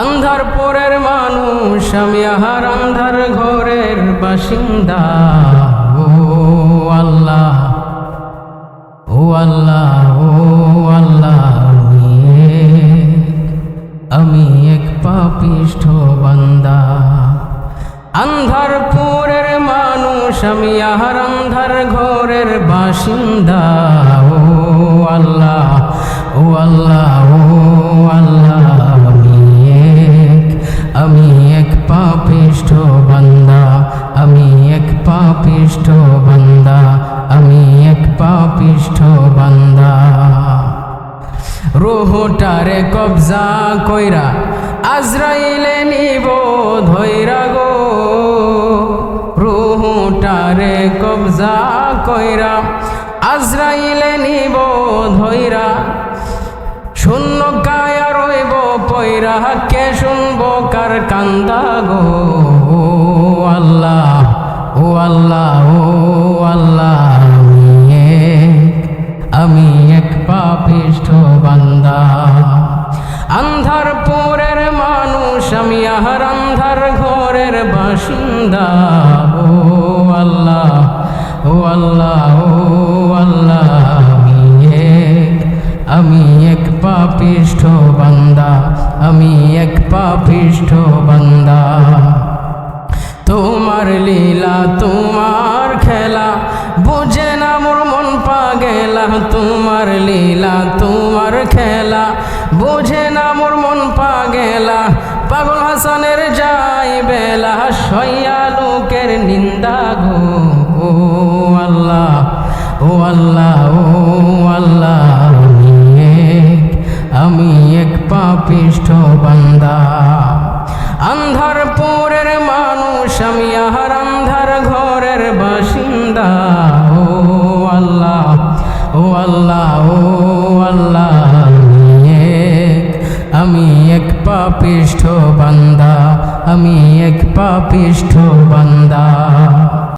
আন্ধার পরের মানুষ আমি আহার আন্ধার ঘরের বাসিন্দা। ও আল্লাহ ও আল্লাহ ও আল্লাহ আমি এক, পাপিষ্ঠ বান্দা। আন্ধার পুরের মানুষ আমি আহার আন্ধার ঘরের বাসিন্দা। ও আল্লাহ ও আল্লাহ ও পাপিষ্ঠ বান্দা, আমি এক পাপিষ্ঠ বান্দা। রোহটারে কবজা কইরা আজরাইলে নিব ধৈরা গো। রোহটারে কবজা কইরা আজরাইলে নিব ধৈরা শূন্য কায়া রইব পয়রা কে শুনব কার কান্দা গো। আল্লাহ ও আল্লাহ আমি এক, পাপিষ্ঠ বান্দা। আন্ধার পুরের মানুষ আমি আহার আন্ধার ঘরের বাসিন্দা। ও আল্লাহ ও আল্লাহ ও আল্লাহ আমি এক আমি এক পাপিষ্ঠ বান্দা আমি এক পাপিষ্ঠ বান্দা। লীলা তোমার খেলা বুঝে না মোর মন পাগেলা। তোমার লীলা, তোমার খেলা বুঝে না মোর মন পাগেলা। পাগল হাসানের যাই বেলা, সইয়া লোকের নিন্দা গো। ও আল্লাহ ও আল্লাহ ও আল্লাহ, আমি এক পাপিষ্ঠ বান্দা। আন্ধার পুরের আমি আহার আন্ধার ঘরের বাসিন্দা। ও আল্লাহ ও আল্লাহ ও আল্লাহ আমি এক পাপিষ্ঠ বান্দা, আমি এক পাপিষ্ঠ বান্দা।